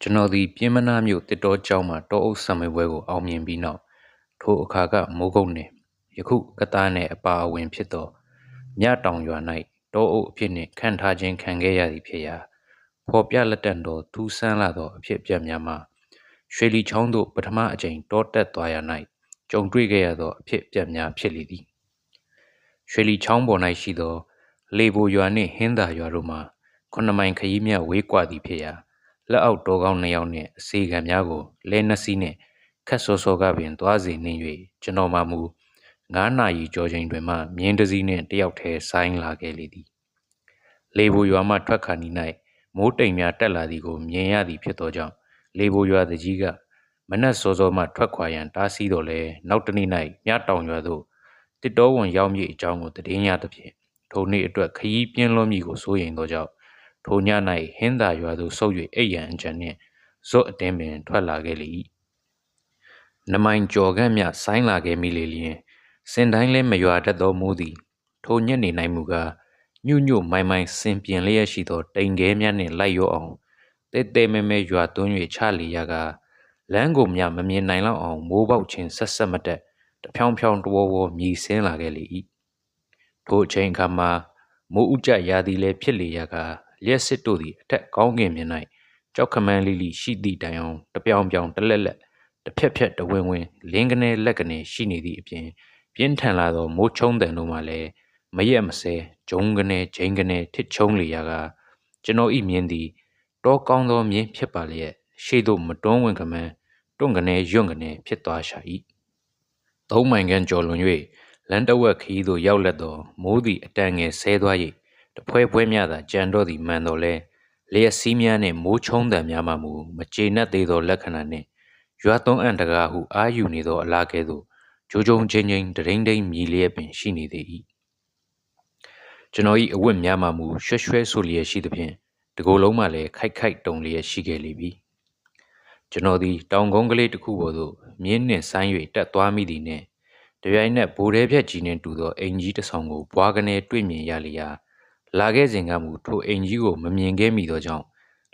ကျွန်တော်သည်ပြင်းမနာမြို့တစ်တော်ကျောင်းမှတောအုပ်ဆံမေပွဲကိုအောင်မြင်ပြီးနောက်ထိုအခါကမိုးကုတ်နှင့်ယခုကတားနှင့်အပါအဝင်ဖြစ်သောမြတောင်ရွာ၌တောအုပ်အဖြစ်နှင့်ခံထားခြင်းခံခဲ့ရသည်ဖြစ်ရာဖော်ပြလက်တံတော်ထူးဆန်းလာသောအဖြစ်အပျက်များမှာရွှေလီချောင်းသို့ပထမအကြိမ်တောတက်သွားရ၌ကြုံတွေ့ခဲ့ရသောအဖြစ်အပျက်များဖြစ်လေသည်ရွှေလီချောင်းပေါ်၌ရှိသော လေဘိုရွာနှင့်ဟင်းသာရွာတို့မှာခုနှစ်မိုင်ခရီးမြဝေးကွာသည်ဖြစ်ရာ လက်အောက်တောကောင်းနှစ်ယောက်နှင့်အစီခံများကိုလဲနှစီးနှင့်ခက်စောစောကပင်သွားစီနှင်း၍ကျွန်တော်မှမူ9နာရီကျော်ချိန်တွင်မှမြင်းတစည်းနှင့်တယောက်တည်းဆိုင်းလာခဲ့လေသည်လေဘိုရွာမှထွက်ခါနီ၌မိုးတိမ်များတက်လာသည်ကိုမြင်ရသည်ဖြစ်သောကြောင့်လေဘိုရွာတကြီးကမနက်စောစောမှထွက်ခွာရန်တားဆီးတော်လဲနောက်တနေ့၌မြတောင်ရွာသို့တစ်တော်ဝန်ရောက်မည့်အကြောင်းကိုတည်င်းရသဖြင့်ထိုနေ့အတွက်ခရီးပြင်းလွန်မည်ကိုစိုးရိမ်သောကြောင့် ထိုည၌ဟင်းသာရွာသို့ဆုတ်၍အိပ်ရန်အကြံနှင့်ဇွတ်အတင်းပင်ထွက်လာခဲ့လေ၏နမိုင်ကြော်ခန့်မြဆိုင်းလာခဲ့မိလေလျင်စင်တိုင်းလဲမရွာတတ်သောမိုးသည်ထိုညနေ၌မူကားညွညွမိုင်မိုင်စင်ပြင်လျက်ရှိသောတိမ်ခဲများနှင့်လိုက်ရောအောင်တဲတဲမဲမဲရွာသွန်း၍ချလီရကလမ်းကိုမြမမြင်နိုင်လောက်အောင်မိုးပေါက်ခြင်းဆက်ဆက်မတက်တဖြောင်းဖြောင်းတဝဝမြည်ဆင်းလာခဲ့လေ၏ထိုအချိန်အခါမှာမိုးဥကြရာသည်လည်းဖြစ်လေရက လျက်စစ်တို့သည်အထက်ကောင်းကင်မြင်၌ကြောက်ခမန်းလေးလီရှိသည့်တိုင်အောင်တပြောင်ပြောင်တလက်လက်တစ်ဖြက်ဖြက်တဝင်းဝင်းလင်းကနေလက်ကနေရှိနေသည့်အပြင်ပြင်းထန်လာသောမိုးချုံတန်တို့မှလည်းမရက်မစဲဂျုံကနေဂျိန်ကနေထစ်ချုံလေရာကကျွန်တော်ဤမြင်သည်တောကောင်းသောမြင်းဖြစ်ပါလျက်ရှေ့သို့မတွန်းဝင်ကမန်းတွန့်ကနေယွန့်ကနေဖြစ်သွားရှာ၏သုံးမိုင်ခန့်ကျော်လွန်၍လန်တဝက်ခီးသို့ရောက်လက်သောမိုးသည်အတန်ငယ်ဆဲသွား၍ တဖွဲဖွဲများသာကြံတော့သည်မှန်တော်လဲလျက်စီးများနှင့်မိုးချုံတံများမှမူမကျေနပ်သေးသောလက္ခဏာနှင့်ရွာသွန်းအံ့တကားဟုအာယူနေသောအလားကဲ့သို့ဂျိုဂျုံချင်းချင်းတရင်တိန်မြည်လျက်ပင်ရှိနေသေး၏ကျွန်တော်၏အဝတ်များမှမူရွှဲရွှဲဆိုလျက်ရှိသဖြင့်တကိုယ်လုံးမှလည်းခိုက်ခိုက်တုံလျက်ရှိခဲ့လေပြီကျွန်တော်သည်တောင်ကုန်းကလေးတစ်ခုပေါ်သို့မြင်းနှင့်ဆိုင်း၍တက်သွားမိသည်နှင့်တပြိုင်နက်ဗိုလ်ရဲဖြက်ကြီးနှင့်တူသောအိမ်ကြီးတစ်ဆောင်ကိုဘွားကနေတွေ့မြင်ရလျာ လာခဲ့စဉ်ကမူထိုအိမ်ကြီးကိုမမြင်ခဲ့မိသောကြောင့်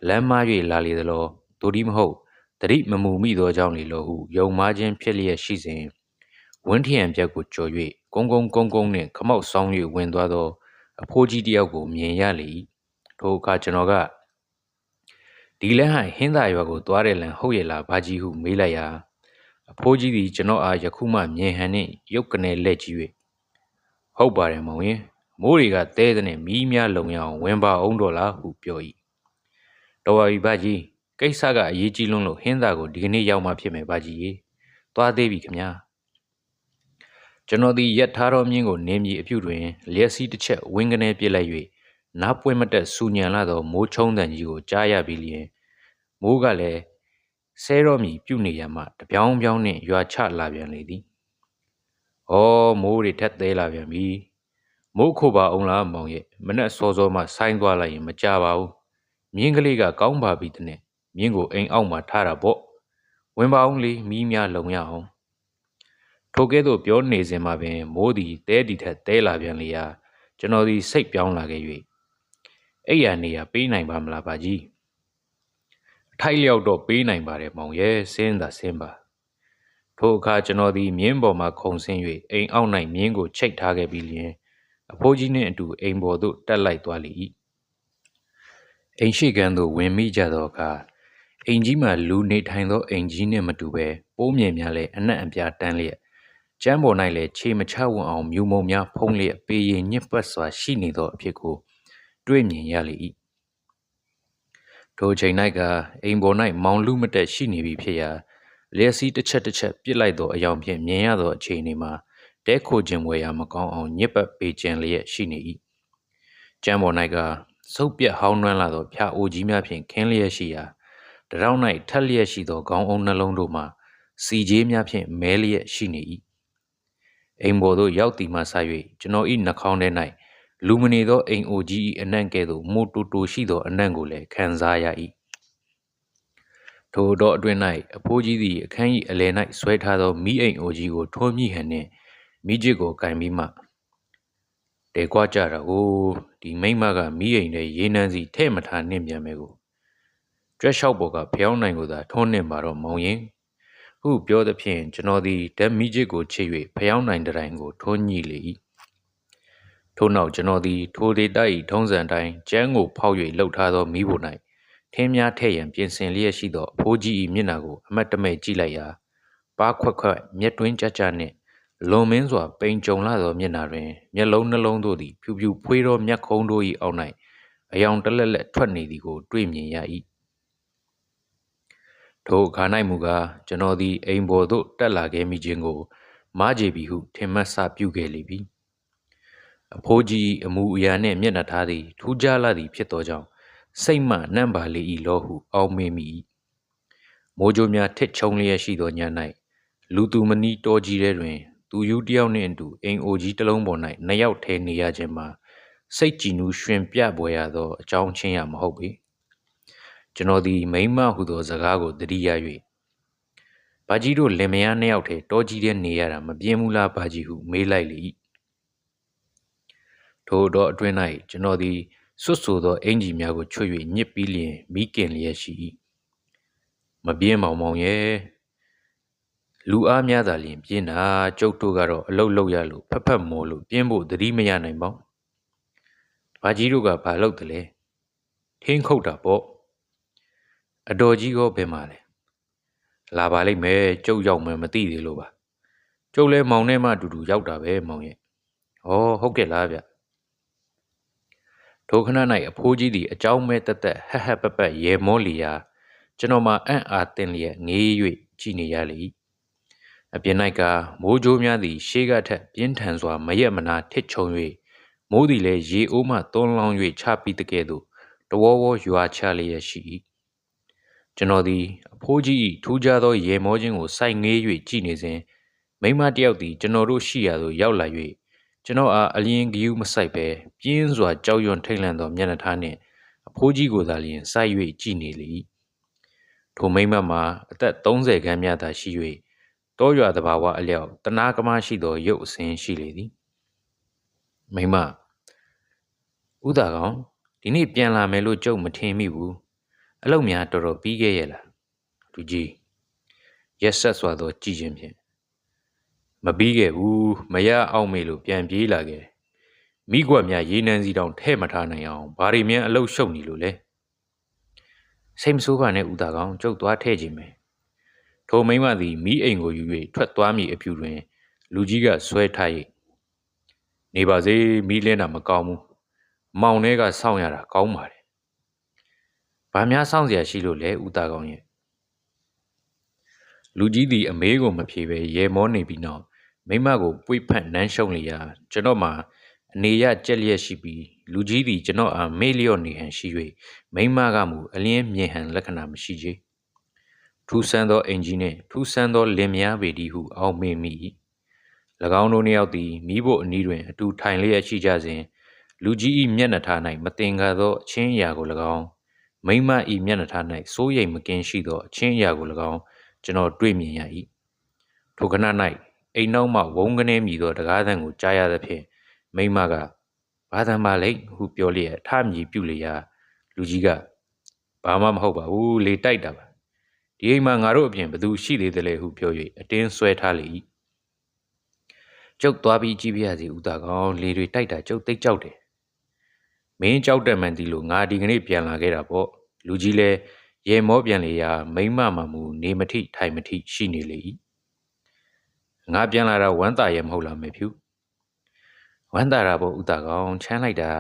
လမ်းမ၍လာလေသလောဒိုဒီမဟုတ်တတိမမူမိသောကြောင့်လေလောဟုယုံမားခြင်းဖြစ်လျက်ရှိစဉ်ဝင်းထရံပြက်ကိုကြော်၍ကုန်းကုန်းကုန်းကုန်းနှင့်ခမောက်ဆောင်၍ဝင်သွားသောအဖိုးကြီးတယောက်ကိုမြင်ရလေ၏ထိုအခါကျွန်တော်ကဒီလမ်းဟိုင်ဟင်းသာရွာကိုသွားတဲ့လမ်းဟုတ်ရဲ့လားဘာကြီးဟုမေးလိုက်ရာအဖိုးကြီးသည်ကျွန်တော်အားယခုမှမြင်ဟန်နှင့်ရုပ်ကနေလက်ကြည့်၍ဟုတ်ပါတယ်မောင်ရင် မိုးတွေကတဲတဲ့နဲ့မီးများလုံရအောင်ဝင်ပါအောင်တော့လားဟုပြော၏တော်ပါပြီဘာကြီးကိစ္စကအရေးကြီးလွန်းလို့ဟင်းသာကိုဒီကနေ့ရောက်မှဖြစ်မယ်ဘာကြီးရေသွားသေးပြီခင်ဗျာကျွန်တော်ဒီရက်ထားတော်မြင်းကိုနင်းမြေအပြုတွင်လျက်စီးတစ်ချက်ဝင်းကနေပြစ်လိုက်၍နားပွင့်မတက်စူညံလာသောမိုးချုံတန်ကြီးကိုကြားရပြီးလျင်မိုးကလည်းဆဲတော်မီပြုတ်နေရမှတပြောင်းပြောင်းနှင့်ရွာချလာပြန်လေသည်။ဩမိုးတွေထက်သေးလာပြန်ပြီ။ မိုးခိုပါအောင်လားမောင်ရဲ့မနဲ့စောစောမှဆိုင်းသွားလိုက်ရင်မကြပါဘူး။မြင်းကလေးကကောင်းပါပြီတဲ့မြင်းကိုအိမ်အောက်မှာထားတာပေါ့။ဝင်ပါအောင်လေမီးများလုံရအောင်။ထိုကဲ့သို့ပြောနေစဉ်မှာပင်မိုးသည်တဲတီထက်တဲလာပြန်လေရာကျွန်တော်သည်စိတ်ပြောင်းလာခဲ့၍အဲ့ရနေရပေးနိုင်ပါမလားပါကြီးအထိုက်လျောက်တော့ပေးနိုင်ပါတယ်မောင်ရဲ့စင်းသာစင်းပါထိုအခါကျွန်တော်သည်မြင်းပေါ်မှခုန်ဆင်း၍အိမ်အောက်၌မြင်းကိုချိတ်ထားခဲ့ပြီးလျင် အဖိုးကြီးနှင့်အတူအိမ်ပေါ်သို့တက်လိုက်သွားလေ၏အိမ်ရှိကန်သို့ဝင်မိကြသောအခါအိမ်ကြီးမှလူနေထိုင်သောအိမ်ကြီးနှင့်မတူဘဲပိုးမြင်များလည်းအနက်အပြားတန်းလျက်ကျမ်းပေါ်၌လည်းခြေမချဝံအောင်မြူမုံများဖုံးလျက်ပေရင်ညစ်ပတ်စွာရှိနေသောအဖြစ်ကိုတွေ့မြင်ရလေ၏ထိုချိန်၌ကအိမ်ပေါ်၌မောင်လူမတက်ရှိနေပြီဖြစ်ရာလျက်စီးတစ်ချက်တစ်ချက်ပြစ်လိုက်သောအယောင်ဖြင့်မြင်ရသောအခြေအနေမှာ တဲခိုခြင်းဝယ်ရာမကောင်းအောင်ညစ်ပတ်ပေခြင်းလျက်ရှိနေ၏ကျမ်းပေါ်၌ကစုပ်ပြက်ဟောင်းနှွမ်းလာသောဖြာအိုကြီးများဖြင့်ခင်းလျက်ရှိရာတရောင်း၌ထက်လျက်ရှိသောခေါင်းအုံနှလုံးတို့မှာစီကြီးများဖြင့်မဲလျက်ရှိနေ၏အိမ်ပေါ်သို့ရောက်သည်မှဆ၍ကျွန်တော်၏နှာခေါင်းထဲ၌လူမနေသောအိမ်အိုကြီး၏အနံ့ကဲ့သို့မိုတူတူရှိသောအနံ့ကိုလည်းခံစားရ၏ထိုတော့အတွင်၌အဖိုးကြီးသည်အခန်း၏အလယ်၌ဆွဲထားသောမိအိမ်အိုကြီးကိုထိုးမိဟန်နှင့် မိကျစ်ကိုကင်ပြီးမှတဲကွာကြတာဟိုဒီမိမကမိအိမ်ထဲရေနံစီထဲ့မထားနှင့်ပြန်မယ်ကိုကြကြွက်လျှောက်ပေါ်ကဖျောင်းနိုင်ကိုသာထွန်းနှင်ပါတော့မောင်ရင်ဟုပြောသဖြင့်ကျွန်တော်သည်ဓာတ်မီချစ်ကိုချစ်၍ဖျောင်းနိုင်တဲ့တိုင်ကိုထွန်းညှိလေ၏ထို့နောက်ကျွန်တော်သည်ထိုဒေသ၏ထုံးစံတိုင်းကျန်းကိုဖောက်၍လှုပ်ထားသောမိဖို့၌ထင်းများထဲ့ရန်ပြင်ဆင်လျက်ရှိသောအဖိုးကြီး၏မျက်နှာကိုအမတ်တမဲ့ကြည့်လိုက်ရာပါးခွက်ခွက်မျက်တွင်းကြကြနှင့် လွန်မင်းစွာပိန်ကြုံလာသောမျက်နှာတွင်မျက်လုံးနှလုံးတို့သည်ဖြူဖြူဖွေးသောမျက်ခုံးတို့၏အောက်၌အယောင်တလက်လက်ထွက်နေသည်ကို တွေ့မြင်ရ၏ထိုအခါ၌မူကားကျွန်တော်သည်အိမ်ပေါ်သို့တက်လာခဲ့မိခြင်းကိုမားကြပြီဟုထင်မှတ်စပြုခဲ့လေပြီအဖိုးကြီးအမူအရာနှင့်မျက်နှာထားသည်ထူးခြားလာသည်ဖြစ်သောကြောင့်စိတ်မှနှံ့ပါလေ၏လောဟုအောက်မေ့မိ၏မိုးကြိုးများထစ်ချုံလျက်ရှိသောည၌လူသူမနီးတော်ကြီးထဲတွင် သူယူတယောက်နှင့်အတူအိမ်အိုကြီးတစ်လုံးပေါ်၌နှစ်ယောက်ထဲနေရခြင်းမှာစိတ်ကြည်နူးရှင်ပြပွဲရသောအကြောင်းချင်းရမဟုတ်ပေကျွန်တော်သည်မိမဟုသောစကားကိုသတိရ၍ဘာကြီးတို့လင်မယားနှစ်ယောက်ထဲတောကြီးထဲနေရတာမပြင်းဘူးလားဘာကြီးဟုမေးလိုက်လေ၏ထိုတော့အတွင်း၌ကျွန်တော်သည်စွတ်ဆိုသောအင်ကြီးများကိုချွတ်၍ညစ်ပြီးလျင်မိခင်လျက်ရှိ၏မပြင်းမောင်မောင်ရဲ့ လူအားများသာလျင်ပြင်းတာကျုပ်တို့ကတော့အလုတ်လောက်ရလို့ဖက်ဖက်မော်လို့ပြင်းဖို့သတိမရနိုင်ပါဘူးဘာကြီးတို့ကဘာလုပ်တယ်လဲထင်းခုတ်တာပေါ့အတော်ကြီးရောဘယ်မှာလဲလာပါလိမ့်မယ်ကျုပ်ရောက်မယ်မသိသေးလို့ပါကျုပ်လဲမောင်နဲ့မှအတူတူရောက်တာပဲမောင်ရဲ့ဩဟုတ်ကဲ့လားဗျထိုခဏ၌အဖိုးကြီးသည်အကြောင်းမဲ့တက်တက်ဟက်ဟက်ပက်ပက်ရေမောလီယာကျွန်တော်မှအံ့အားသင့်လျက်ငေး၍ကြည်နေရလေ အပြင်၌ကမိုးကြိုးများသည် ရှေးကထက်ပြင်းထန်စွာမရက်မနာထစ်ချုံ၍မိုးသည်လည်းရေအိုးမှသွန်းလောင်း၍ချပြီးတကဲ့သို့တဝေါဝေါရွာချလျက်ရှိ၏ကျွန်တော်သည်အဖိုးကြီးထူးခြားသောရေမောခြင်းကိုစိုက်ငေး၍ကြည်နေစဉ်မိမတယောက်သည်ကျွန်တော်တို့ရှိရာသို့ရောက်လာ၍ကျွန်တော်အားအလင်းဂယူးမဆိုင်ပဲပြင်းစွာကြောက်ရွံ့ထိတ်လန့်သောမျက်နှာထားနှင့်အဖိုးကြီးကိုသာလျှင်စိုက်၍ကြည်နေလေ၏ထိုမိမမှာအသက်30ခန်းများသာရှိ၍ တောရွာတဘာဝအလျောက်တနာကမရှိသောရုပ်အစင်းရှိလေသည်မိမဥဒါကောင်ဒီနေ့ပြန်လာမယ်လို့ကြုံမထင်မိဘူးအလုတ်များတော်တော်ပြီးခဲ့ရဲ့လားလူကြီးရက်ဆက်စွာသောကြည်ခြင်းဖြင့်မပြီးခဲ့ဘူးမရအောင်မေလို့ပြန်ပြေးလာခဲ့မိကွက်များရေနံစီတောင်ထဲ့မထားနိုင်အောင်ဘာတွေမြန်အလုတ်ရှုပ်နေလို့လဲစိတ်မဆိုးပါနဲ့ဦးသားကောင်ကျုပ်သွားထဲ့ခြင်းပဲ ထိုမိမသည်မိအိမ်ကိုယူ၍ထွက်သွားမိအဖြူတွင် လူကြီးကဆွဲထား၍နေပါစေမိလင်းတာမကောင်းဘူးမောင်ထဲကစောင့်ရတာကောင်းပါတယ်ဘာများစောင့်เสียရှိလို့လဲဦးသားကောင်ရဲ့လူကြီးသည်အမေးကိုမဖြေဘဲရေမောနေပြီးနောက်မိမကိုပွေဖက်နန်းရှုံလျာကျွန်တော်မှာအနေရကြက်လျက်ရှိပြီးလူကြီးသည်ကျွန်တော်အားမေ့လျော့နေဟန်ရှိ၍မိမကမူအလင်းမြင်ဟန်လက္ခဏာမရှိချေ ထူးဆန်းသောအင်ဂျီနှင့်ထူးဆန်းသောလင်မယားပေသည်ဟုအောက်မေ့မိ၏၎င်းတို့နှစ်ယောက်သည်မိဖို့အနီးတွင်အတူထိုင်လျက်ရှိကြစဉ်လူကြီး၏မျက်နှာထား၌မတင်ကားသောအချင်းအရာကို၎င်းမိမ၏မျက်နှာထား၌စိုးရိမ်မကင်းရှိသောအချင်းအရာကို၎င်းကျွန်တော်တွေ့မြင်ရ၏ထိုခဏ၌အိမ်နောက်မှဝုန်းကနေမြည်သောတကားသံကိုကြားရသဖြင့်မိမကဘာသံပါလိမ့်ဟုပြောလျက်ထမြည်ပြုလျာလူကြီးကဘာမှမဟုတ်ပါဘူးလေတိုက်တာပါ ဒီအိမ်မှာငါတို့အပြင်ဘသူရှိသေးတယ်လဲဟုပြော၍အတင်းဆွဲထားလေ၏ကျုပ်သွားပြီးကြည့်ပြရစီဦးသားကောင်လေတွေတိုက်တာကျုပ်သိကြောက်တယ်မင်းကြောက်တယ်မှန်ဒီလိုငါဒီကနေ့ပြန်လာခဲ့တာပေါ့လူကြီးလဲရေမောပြန်လေရာမိမမှမူနေမထိထိုင်မထိရှိနေလေ၏ငါပြန်လာတာဝမ်းသာရမဟုတ်လားမေဖြူဝမ်းသာတာပေါ့ဥတာကောင်ချမ်းလိုက်တာ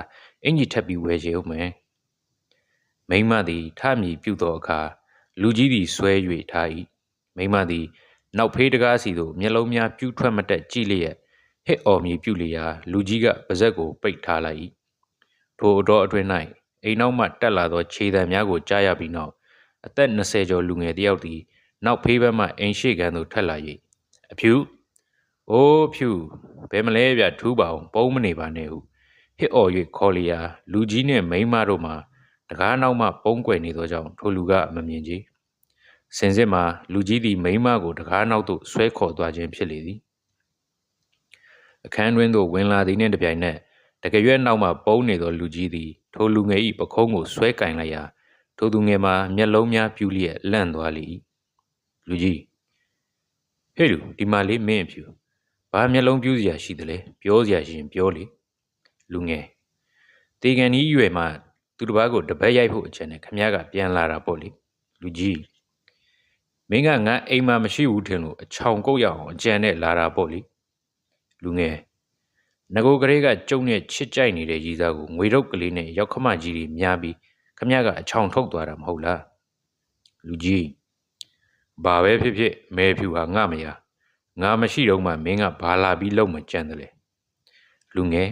အင်ကြီးထပ်ပြီးဝဲချေဦးမယ်မိမသည်ထမြည်ပြုတ်သောအခါ လူကြီးသည်ဆွဲ၍ထား၏မိမသည် နောက်ဖေးတကားစီသို့မျက်လုံးများပြူးထွက်မတက်ကြည့်လျက်ဟစ်အော်မြည်ပြုလျာလူကြီးကပါဇက်ကိုပိတ်ထားလိုက်၏ထိုအတော်အတွင်း၌အိမ်နောက်မှတက်လာသောခြေတံများကိုကြားရပြီးနောက်အသက်20ကျော်လူငယ်တယောက်သည်နောက်ဖေးဘက်မှအိမ်ရှိကန်သို့ထွက်လာ၍အဖြူအိုးဖြူဘယ်မလဲဗျထူးပါအောင်ပုံမနေပါနဲ့ဟုဟစ်အော်၍ခေါ်လျာလူကြီးနှင့်မိန်းမတို့မှတ ကားနောက်မှပုံကွယ်နေသောကြောင့်ထိုလူကမမြင်ကြစင်စစ်မှာလူကြီးသည်မိန်းမကိုတကားနောက်သို့ဆွဲခေါ်သွားခြင်းဖြစ်လေသည်အခန်းတွင်သို့ဝင်လာသည်နှင့်တပြိုင်နက်တကရွက်နောက်မှပုံနေသောလူကြီးသည်ထိုလူငယ်၏ပခုံးကိုဆွဲကင်လိုက်ရာထိုသူငယ်မှာမျက်လုံးများပြူလျက်လန့်သွားလေ၏လူကြီးဟဲ့လူဒီမှာလေးမင်းအဖြူဘာမျက်လုံးပြူးစရာရှိသလဲပြောစရာရှိရင်ပြောလေလူငယ်တေကန်ကြီးရွယ်မှာ သူတစ်ပါးကိုတပတ်ရိုက်ဖို့အချက်နဲ့ခမည်းကပြန်လာတာပေါ့လေလူကြီးမင်းကငါအိမ်မှာမရှိဘူးထင်လို့အချောင်ကုတ်ရအောင်အကြံနဲ့လာတာပေါ့လေလူငယ်ငကိုကလေးကကျုံနဲ့ချစ်ကြိုက်နေတဲ့ရီစားကိုငွေတော့ကလေးနဲ့ရောက်ခမကြီးတွေများပြီးခမည်းကအချောင်ထုတ်သွားတာမဟုတ်လားလူကြီးဘာပဲဖြစ်ဖြစ်မဲဖြူဟာငါမရငါမရှိတော့မှမင်းကဘာလာပြီးလုံမကြမ်းတယ်လေလူငယ်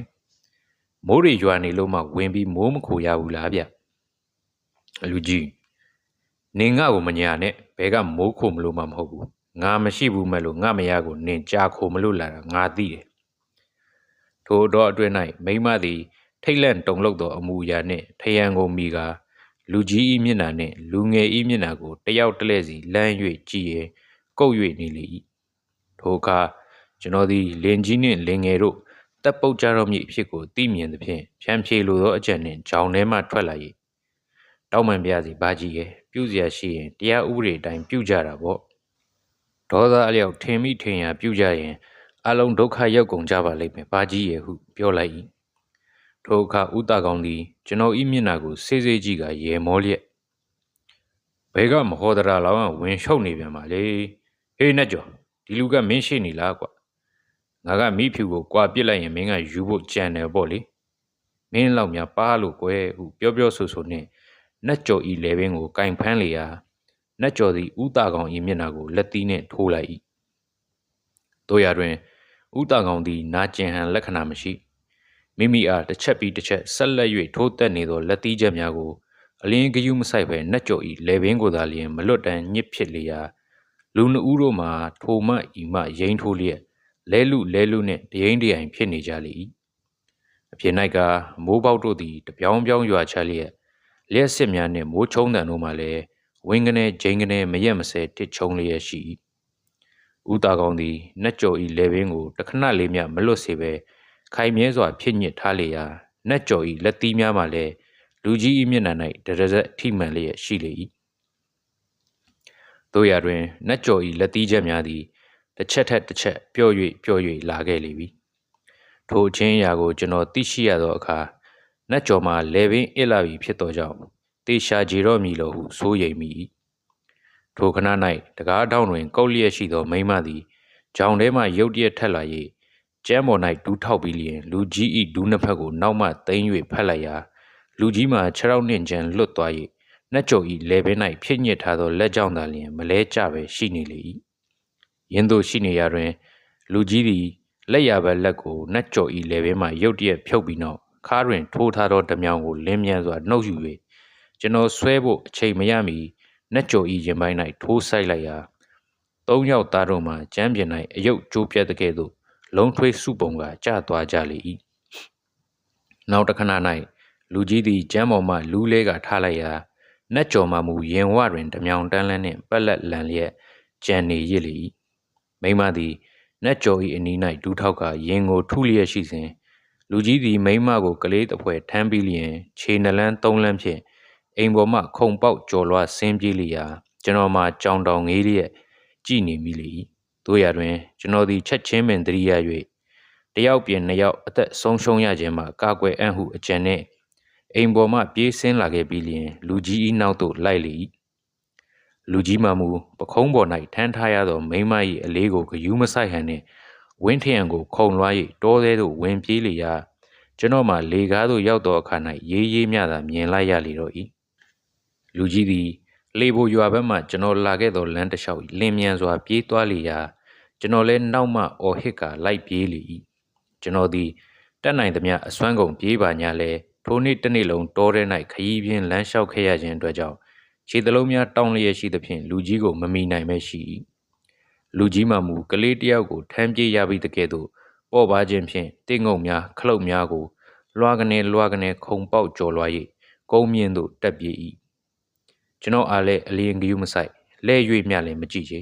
မိုးရီရွာနေလို့မှဝင်ပြီးမိုးမခိုရဘူးလားဗျလူကြီးနင်ငါ့ကိုမညာနဲ့ဘဲကမိုးခိုမလို့မှမဟုတ်ဘူးငါမရှိဘူးမဲ့လို့ငါမရကိုနင်ကြာခိုမလို့လာတာငါသိတယ်ထိုတော့အတွင်း၌မိမသည် ထိတ်လန့်တုန်လှုပ်သောအမူအရာနှင့်ထယံကိုမိကာလူကြီးဤမျက်နှာနှင့်လူငယ်ဤမျက်နှာကိုတယောက်တလဲစီလမ်း၍ကြည်ရဲကုတ်၍နေလေ၏ထိုအခါကျွန်တော်သည်လင်ကြီးနှင့်လင်ငယ်တို့ တပ်ပုတ်ကြတော့မည်အဖြစ်ကိုသိမြင်သဖြင့်ဖြန့်ဖြေလိုသောအကြံနှင့်ဂျောင်ထဲမှထွက်လာ၏တောက်မှန်ပြစီဘာကြီးရဲ့ပြုစရာရှိရင်တရားဥပဒေအတိုင်းပြုကြတာပေါ့ဒေါသအလျောက်ထင်မိထင်ရာပြုကြရင်အလုံးဒုက္ခရောက်ကုန်ကြပါလိမ့်မယ်ဘာကြီးရဲ့ဟုပြောလိုက်၏ထိုအခါဥတကောင်သည်ကျွန်တော်ဤမျက်နှာကိုစေးစေးကြည့်ကရေမောလျက်ဘဲကမဟောဒရာလောင်းဝင်ရှုပ်နေပြန်ပါလေဟေးနဲ့ကျော်ဒီလူကမင်းရှိနေလားကွာ ငါကမိဖြူကိုကွာပစ်လိုက်ရင်မင်းကယူဖို့ကြံတယ်ပေါ့လေမင်းလောက်များပါလို့ကွယ်ဟုပြောပြောဆိုဆိုနဲ့နတ်ကျော်ဤလေပင်ကိုကင်ဖမ်းလေရာနတ်ကျော်သည်ဥတာကောင်ဤမျက်နှာကိုလက်သီးနှင့်ထိုးလိုက်၏တို့ရတွင်ဥတာကောင်သည်နာကျင်ဟန်လက္ခဏာမရှိမိမိအားတစ်ချက်ပြီးတစ်ချက်ဆက်လက်၍ထိုးတက်နေသောလက်သီးချက်များကိုအလင်းဂယုမဆိုင်ပဲနတ်ကျော်ဤလေပင်ကိုသာလျင်မလွတ်တမ်းညစ်ဖြစ်လေရာလူနှဦးတို့မှာထိုမဤမရိန်ထိုးလျက် လဲလူလဲလူနှင့်တရင်တရိုင်ဖြစ်နေကြလေ၏အဖြစ်၌ကမိုးပေါက်တို့သည်တပြောင်းပြောင်းရွာချလျက်လျက်စစ်များနှင့်မိုးချုံတန်တို့မှလည်းဝင်းကနေဂျိန်ကနေမရက်မစဲတစ်ချုံလျက်ရှိ၏ဦးတာကောင်သည်နတ်ကျော်ဤလေပင်ကိုတခဏလေးမျှမလွတ်စေဘဲခိုင်မြဲစွာဖြစ်ညစ်ထားလေရာနတ်ကျော်ဤလက်သီးများမှလည်းလူကြီးဤမျက်နှာ၌တရဇက်ထိမှန်လျက်ရှိလေ၏တို့ရတွင်နတ်ကျော်ဤလက်သီးချက်များသည် တစ်ချက်ထက်တစ်ချက်ပျော့၍ပျော့၍လာခဲ့လေပြီထိုအချင်းအရာကိုကျွန်တော်သိရှိရသောအခါနတ်ကျော်မှလေပင်အစ်လာပြီဖြစ်သောကြောင့်တေရှာကြည်တော့မည်လို့ဟုစိုးရိမ်မိ၏ထိုခဏ၌တကားတောင်းတွင်ကုတ်လျက်ရှိသောမိမသည်ကြောင်ထဲမှရုတ်တရက်ထက်လာ၍ကျမ်းပေါ်၌ဒူးထောက်ပြီးလျင် လူကြီး၏ဒူးနှစ်ဖက်ကိုနောက်မှသိမ်း၍ဖက်လိုက်ရာလူကြီးမှခြေထောက်နှင့်ချမ်းလွတ်သွား၍နတ်ကြုံဤလေပင်၌ဖြစ်ညစ်ထားသောလက်ကြောင့်သာလျှင်မလဲကျပဲရှိနေလေ၏ ယင်းတို့ရှိနေရာတွင် လူကြီးသည်လက်ရဘက်လက်ကိုနတ်ကြုံဤလေပင်မှရုတ်တရက်ဖြုတ်ပြီးနောက်ခါတွင်ထိုးထားသောဓမြောင်ကိုလင်းမြန်စွာနှုတ်ယူ၍ကျွန်တော်ဆွဲဖို့အချိန်မရမီနတ်ကြုံဤရင်ပိုင်း၌ထိုးဆိုင်လိုက်ရာသုံးယောက်သားတို့မှကျမ်းပြင်၌အယုတ်ကျိုးပြတ်တဲ့ကဲ့သို့လုံးထွေးစုပုံကကျသွားကြလေ၏နောက်တစ်ခဏ၌လူကြီးသည်ကျမ်းပေါ်မှလူးလဲကထားလိုက်ရာနတ်ကျော်မှမူရင်ဝတွင်ဓမြောင်တန်းလန်းနှင့်ပက်လက်လန်လျက်ကြံနေရစ်လေ၏ မိမသည်နတ်ကျော်၏အနီး၌ဒူးထောက်ကရင်ကိုထုလျက်ရှိစဉ်လူကြီးသည်မိမကိုကလေးတစ်ဖွဲထမ်းပြီးလျင်ခြေနှလန်းသုံးလန်းဖြင့်အိမ်ပေါ်မှခုံပေါက်ကြော်လွှားဆင်းပြေးလျာကျွန်တော်မှကြောင်တောင်ငေးလျက်ကြည်နေမိလေ၏တို့ရတွင်ကျွန်တော်သည်ချက်ချင်းပင်တရိယာ၍တယောက်ပြင်နှစ်ယောက်အသက်ဆုံးရှုံးရခြင်းမှာကာကွယ်အံ့ဟုအကြံနှင့်အိမ်ပေါ်မှပြေးဆင်းလာခဲ့ပြီးလျင်လူကြီး၏နောက်သို့လိုက်လေ၏ လူကြီးမှမူပခုံးပေါ်၌ထမ်းထားရသောမိမ၏အလေးကိုဂယူးမဆိုင်ဟန်နှင့်ဝင်းထရံကိုခုံလွှား၍တောထဲသို့ဝင်ပြေးလေရာကျွန်တော်မှလေကားသို့ရောက်သောအခါ၌ရေးရေးမြသာမြင်လိုက်ရလေတော့၏လူကြီးသည်လေဘိုရွာဘက်မှကျွန်တော်လာခဲ့သောလမ်းတစ်လျှောက်လင်းမြန်စွာပြေးသွားလေရာကျွန်တော်လည်းနောက်မှအော်ဟစ်ကလိုက်ပြေးလေ၏ကျွန်တော်သည်တက်နိုင်သမျှအစွမ်းကုန်ပြေးပါညာလဲထိုနေ့တစ်နေ့လုံးတောထဲ၌ခရီးပြင်းလမ်းလျှောက်ခဲ့ရခြင်းအတွက်ကြောင့် ခြေသလုံးများတောင်းလျက်ရှိသဖြင့်လူကြီးကိုမမီနိုင်ပဲရှိ၏လူကြီးမှမူကလေးတယောက်ကိုထမ်းပြေးရပြီးတကယ်သို့ပေါ့ပါခြင်းဖြင့်တင်းငုံများခလုတ်များကို လွှာကနေလွှာကနေခုံပေါက်ကြော်လွှာ၍ကုန်းမြင့်သို့တက်ပြေး၏ကျွန်တော်အားလည်းအလင်းကယူမဆိုင်လဲ၍မျှလည်းမကြည့်ချေ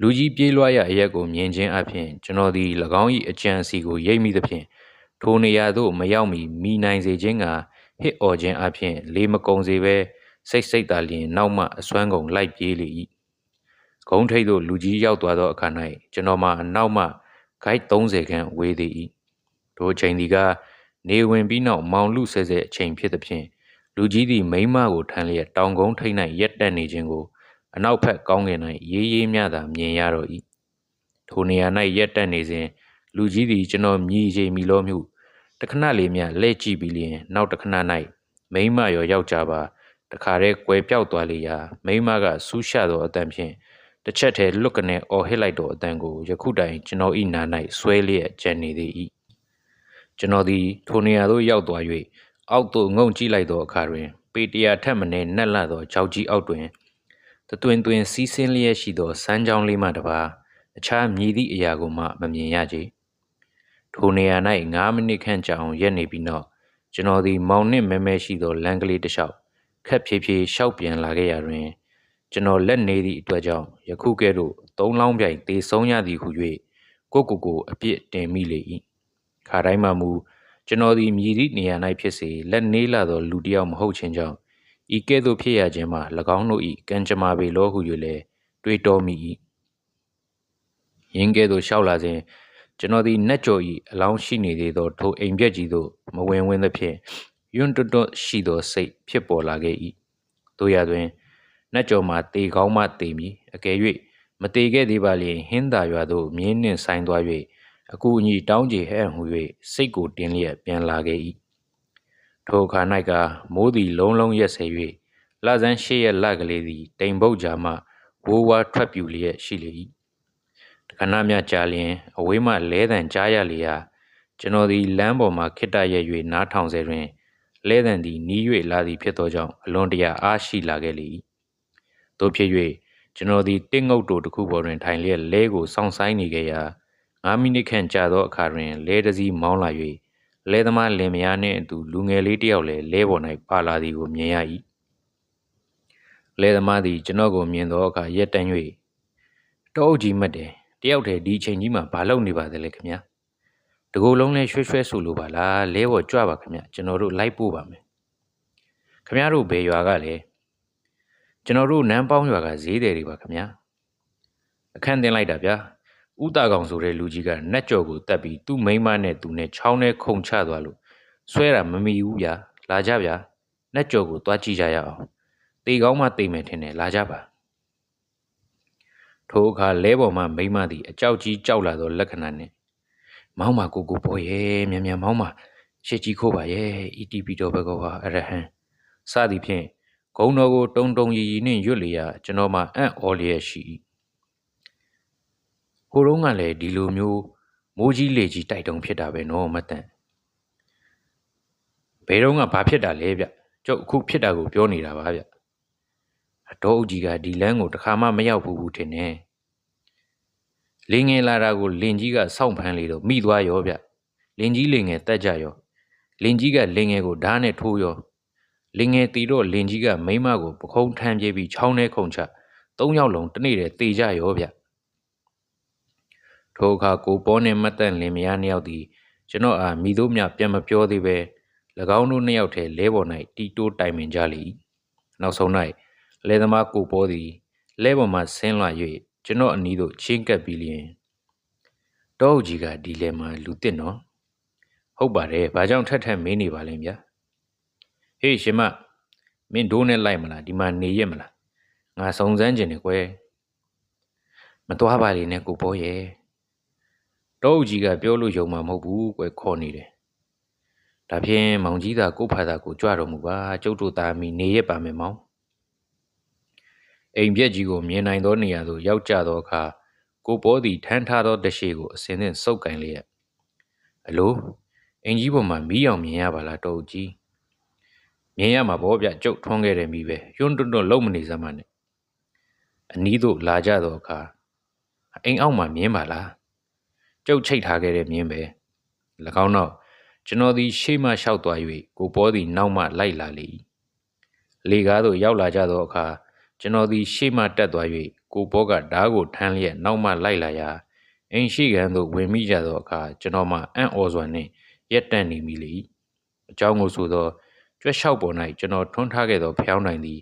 လူကြီးပြေးလွှားရအရက်ကိုမြင်ခြင်းအပြင်ကျွန်တော်သည်၎င်း၏အကြံစီကိုရိပ်မိသဖြင့်ထိုနေရာသို့မရောက်မီမိနိုင်စေခြင်းက ဟစ်အော်ခြင်းအပြင်လေးမကုံစေပဲစိတ်စိတ်သာလျင်နောက်မှအစွမ်းကုန်လိုက်ပြေးလေ၏ဂုံးထိပ်သို့လူကြီးရောက်သွားသောအခါ၌ကျွန်တော်မှအနောက်မှဂိုက်30ခန်းဝေးသည်၏ထိုချိန်ဒီကနေဝင်ပြီးနောက်မောင်လူဆဲဆဲအချိန်ဖြစ်သဖြင့်လူကြီးသည်မိမကိုထမ်းလျက်တောင်ကုန်းထိပ်၌ရက်တက်နေခြင်းကိုအနောက်ဘက်ကောင်းကင်၌ရေးရေးမြသာမြင်ရတော့၏ထိုနေရာ၌ရက်တက်နေစဉ်လူကြီးသည်ကျွန်တော်မြည်ချိန်မိလို့မှု တခဏလေးမြလှဲ့ကြည့်ပြီးလျင်နောက်တခဏ၌မိမရောယောက်ျားပါတခါတည်းကွယ်ပြောက်သွားလေရာမိမကဆူးရှသောအတန်ဖြင့်တစ်ချက်တည်းလွတ်ကနေအော်ဟစ်လိုက်သောအတန်ကိုယခုတိုင်ကျွန်တော်၏နာ၌ဆွဲလျက်ကြံနေသည်၏ကျွန်တော်သည်ထိုနေရာသို့ရောက်သွား၍အောက်သို့ငုံကြည့်လိုက်သောအခါတွင် ပေတရာထက်မနည်းနက်လာသောကြောက်ကြီးအောက်တွင်တတွင်တွင်စီးဆင်းလျက်ရှိသောစမ်းကြောင်းလေးမှတပါအခြားမြည်သည့်အရာကိုမှမမြင်ရကြ ထိုနေရာ၌9မိနစ်ခန့်ကြာအောင်ရက်နေပြီးနောက်ကျွန်တော်သည်မောင်နှင့်မဲမဲရှိသောလမ်းကလေးတစ်လျှောက်ခက်ဖြည်းဖြည်းရှောက်ပြန်လာခဲ့ရတွင်ကျွန်တော်လက်နေသည့်အတွက်ကြောင့်ယခုကဲ့သို့သုံးလောင်းပြိုင်တေဆုံးရသည်ဟု၍ကိုကိုကိုအပြစ်တင်မိလေ၏ခါတိုင်းမှမူကျွန်တော်သည်မြည်သည့်နေရာ၌ဖြစ်စေလက်နေလာသောလူတစ်ယောက်မဟုတ်ခြင်းကြောင့်ဤကဲ့သို့ဖြစ်ရခြင်းမှာ၎င်းတို့၏ကံကြမ္မာပေလောဟု၍လည်းတွေးတောမိ၏ရင်းကဲ့သို့လျှောက်လာစဉ် ကျွန်တော်သည်နတ်ကြော်၏အလောင်းရှိနေသေးသောထိုအိမ်ပြက်ကြီးသို့မဝင်ဝင်သဖြင့်ယွန်းတွတ်တွတ်ရှိသောစိတ်ဖြစ်ပေါ်လာခဲ့၏တို့ရတွင်နတ်ကြော်မှာတေကောင်းမှတေမည်အကယ်၍မတေခဲ့သေးပါလျင်ဟင်းသာရွာသို့မြင်းနှင့်ဆိုင်သွား၍အကူအညီတောင်းကြေဟဲ့ဟု၍စိတ်ကိုတင်းလျက်ပြန်လာခဲ့၏ထိုအခါ၌ကမိုးသည်လုံးလုံးရက်ဆဲ၍လဆန်းရှေ့ရက်လကလေးသည်တိမ်ပုတ်ကြားမှဝိုးဝါထွက်ပြူလျက်ရှိလေ၏ ခဏမြကြာလျင်အဝေးမှလဲတံကြားရလျာကျွန်တော်သည်လမ်းပေါ်မှခိတရက်၍နားထောင်စေတွင်လဲတံသည်နီး၍လာသည်ဖြစ်သောကြောင့်အလွန်တရာအားရှိလာခဲ့လေ၏တို့ဖြစ်၍ကျွန်တော်သည်တင့်ငုတ်တိုတစ်ခုပေါ်တွင်ထိုင်လျက်လဲကိုစောင့်ဆိုင်နေခဲ့ရာ9မိနစ်ခန့်ကြာသောအခါတွင်လဲတစည်းမောင်းလာ၍လဲသမားလင်မယားနှင့်အတူလူငယ်လေးတစ်ယောက်လည်းလဲပေါ်၌ပါလာသည်ကိုမြင်ရ၏လဲသမားသည်ကျွန်တော်ကိုမြင်သောအခါရက်တန်း၍တောအုပ်ကြီးမှတ်တယ် တယောက်တည်းဒီအချိန်ကြီးမှာဘာလုပ်နေပါသလဲခင်ဗျာတကူလုံးလဲရွှဲရွှဲဆူလို့ပါလားလဲပေါ်ကြွပါခင်ဗျကျွန်တော်တို့လိုက်ပို့ပါမယ်ခင်ဗျားတို့ဘယ်ရွာကလဲကျွန်တော်တို့နန်းပေါင်းရွာကဈေးတယ်တွေပါခင်ဗျာအခန်းတင်လိုက်တာဗျာဥတာကောင်ဆိုတဲ့လူကြီးကနတ်ကြော်ကိုတက်ပြီးသူ့မိန်းမနဲ့သူနဲ့ချောင်းနဲ့ခုန်ချသွားလို့ဆွဲတာမမီဘူးဗျာလာကြဗျာနတ်ကြော်ကိုသွားကြည့်ကြရအောင်တေကောင်းမှတေမယ်ထင်တယ်လာကြပါ ထိုအခါလဲပေါ်မှမိမသည်အကြောက်ကြီးကြောက်လာသောလက္ခဏာနှင့်မောင်းမကိုကိုပေါ်ရဲ့မြန်မြန်မောင်းမရှစ်ကြီးခိုးပါရဲ့ဤတီပီတော်ဘကောဟာအရဟံစသည်ဖြင့်ဂုံတော်ကိုတုံတုံရီရီနှင့်ရွတ်လျာကျွန်တော်မှအံ့ဩလျက်ရှိ၏ဟိုတုန်းကလည်းဒီလိုမျိုးမိုးကြီးလေကြီးတိုက်တုံဖြစ်တာပဲနော်မတန်ဘယ်တော့ကဘာဖြစ်တာလဲဗျကျုပ်အခုဖြစ်တာကိုပြောနေတာပါဗျ အတော်အုပ်ကြီးကဒီလမ်းကိုတခါမှမရောက်ဘူးဘူးထင်တယ်လင်းငယ်လာတာကိုလင်ကြီးကစောင့်ဖမ်းလေတော့မိသွားရောဗျလင်ကြီးလင်ငယ်တက်ကြရောလင်ကြီးကလင်ငယ်ကိုဓာတ်နဲ့ထိုးရောလင်ငယ်တီတော့လင်ကြီးကမိမကိုပခုံးထမ်းပြေးပြီးချောင်းထဲခုန်ချသုံးယောက်လုံးတနေ့တည်းတေကြရောဗျထိုအခါကိုပေါ်နဲ့မတ်တန်လင်မယားနှစ်ယောက်သည်ကျွန်တော်အားမိတို့မြပြန်မပြောသေးပဲ၎င်းတို့နှစ်ယောက်ထဲလဲပေါ်၌တီတိုးတိုင်ပင်ကြလေနောက်ဆုံး၌ လဲသမားကိုပေါ်သည်လဲပေါ်မှဆင်းလာ၍ကျွန်တော်အနီးသို့ချင်းကပ်ပြီးလျင်တောအုပ်ကြီးကဒီလဲမှာလူတစ်နော်ဟုတ်ပါတယ်ဘာကြောင့်ထက်ထက်မင်းနေပါလဲဗျာဟေးရှင်မမင်းဒိုးနဲ့လိုက်မလားဒီမှာနေရမလားငါစုံစမ်းကျင်နေကွယ်မသွားပါလေနဲ့ကိုပေါ်ရဲ့တောအုပ်ကြီးကပြောလို့ယုံမှာမဟုတ်ဘူးကွယ်ခေါ်နေတယ်ဒါဖြင့်မောင်ကြီးသာကိုဖာသာကိုကြွတော်မူပါကျုပ်တို့သားမိနေရပါမယ်မောင် အိမ်ပြက်ကြီးကိုမြင်နိုင်သောနေရာသို့ရောက်ကြသောအခါကိုပေါ်သည်ထမ်းထားသောတရှိကိုအစင်းနဲ့စုပ်ကင်လျက်အလိုအင်ကြီးပေါ်မှာမီးအောင်မြင်ရပါလားတော်ကြီးမြင်ရမှာပေါ့ဗျကျုပ်ထွန်းခဲ့တယ်မိပဲယွန်းတွန်းတွန်းလုံးမနေစမ်းမနဲ့အနီးသို့လာကြသောအခါအိမ်အောက်မှာမြင်ပါလားကျုပ်ချိတ်ထားခဲ့တဲ့မြင်ပဲ၎င်းနောက်ကျွန်တော်သည်ရှေ့မှလျှောက်သွား၍ကိုပေါ်သည်နောက်မှလိုက်လာလေလေကားသို့ရောက်လာကြသောအခါ ကျွန်တော်သည်ရှေ့မှတက်သွား၍ကိုဘောကဓားကိုထမ်းလျက်နောက်မှလိုက်လာရာအိမ်ရှိကန်သို့ဝင်မိကြသောအခါကျွန်တော်မှအံ့ဩစွာနှင့်ရက်တန့်နေမိလေအကြောင်းကိုဆိုသောကြွက်လျှောက်ပေါ်၌ကျွန်တော်ထွန်းထားခဲ့သောဖျောင်းနိုင်သည်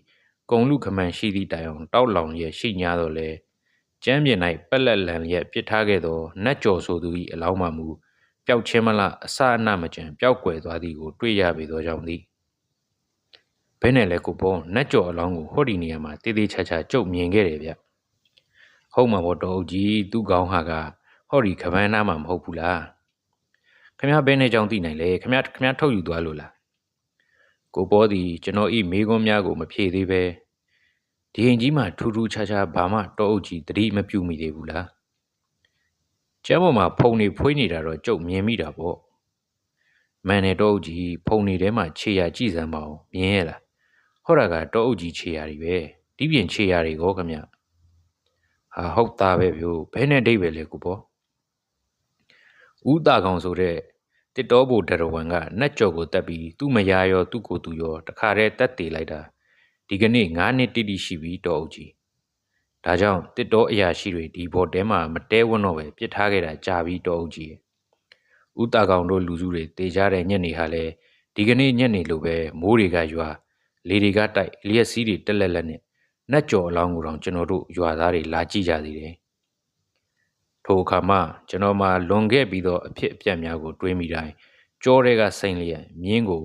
ကုံလူခမန်ရှိသည့်တိုင်အောင်တောက်လောင်ရဲ့ရှိညာတော့လေကျမ်းပြင်၌ပက်လက်လန်ရဲ့ပစ်ထားခဲ့သောနတ်ကြော်ဆိုသူ၏အလောင်းမှမူပျောက်ချင်းမလားအစအနမကြံပျောက်ကွယ်သွားသည်ကိုတွေ့ရပေသောကြောင့်သည် ဘယ်နဲ့လဲကိုပေါ်နတ်ကြော်အလောင်းကိုဟောဒီနေရာမှာတေးသေးချာချာကြုတ်မြင်ခဲ့တယ်ဗျဟုတ်မှာပေါ့တော်အုပ်ကြီးသူ့ကောင်းဟာကဟောဒီခပန်းနားမှာမဟုတ်ဘူးလားခမရဘဲနဲ့ကြောင့်သိနိုင်လေခမရခမရထုတ်ယူသွားလို့လားကိုပေါ်သည်ကျွန်တော်ဤမိကွန်းများကိုမဖြေသေးပဲဒီရင်ကြီးမှာထူးထူးခြားခြားဘာမှတော်အုပ်ကြီးတတိမပြုမိသေးဘူးလားကျမ်းပေါ်မှာဖုန်နေဖွေးနေတာတော့ကြုတ်မြင်မိတာပေါ့မန်နဲ့တော်အုပ်ကြီးဖုန်နေထဲမှာခြေရကြည့်စမ်းပါအောင်မြင်ရလား ဟောတာကတော်အုပ်ကြီးခြေရတွေပဲဒီပြင်ခြေရတွေကိုခမရဟာဟုတ်သားပဲဗျို့ဘဲနဲ့ဒိတ်ပဲလေကိုပေါ့ဦးတာကောင်ဆိုတဲ့တစ်တော်ဘိုဒရဝန်ကနတ်ကြော်ကိုတက်ပြီးသူ့မယားရောသူ့ကိုယ်သူရောတခါတည်းတက်တည်လိုက်တာဒီကနေ့9နှစ်တိတိရှိပြီတော်အုပ်ကြီးဒါကြောင့်တစ်တော်အရာရှိတွေဒီဘော်တဲမှာမတဲဝန်းတော့ပဲပြစ်ထားခဲ့တာကြာပြီတော်အုပ်ကြီးဦးတာကောင်တို့လူစုတွေတေကြတဲ့ညနေဟာလဲဒီကနေ့ညနေလိုပဲမိုးတွေကရွာ လေတွေကတိုက်လျက်စီးတွေတက်လက်လက်နဲ့နတ်ကြော်အလောင်းကိုတော့ကျွန်တော်တို့ရွာသားတွေလာကြည့်ကြသေးတယ်ထိုအခါမှကျွန်တော်မှလွန်ခဲ့ပြီးသောအဖြစ်အပျက်များကိုတွေးမိတိုင်းကြောတွေကစိမ့်လျက်မြင်းကို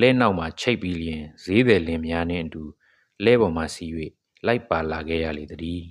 လဲနောက်မှချိတ်ပြီးလျင်ဈေးတယ်လင်များနှင့်အတူလဲပေါ်မှစီ၍လိုက်ပါလာခဲ့ရလေသည်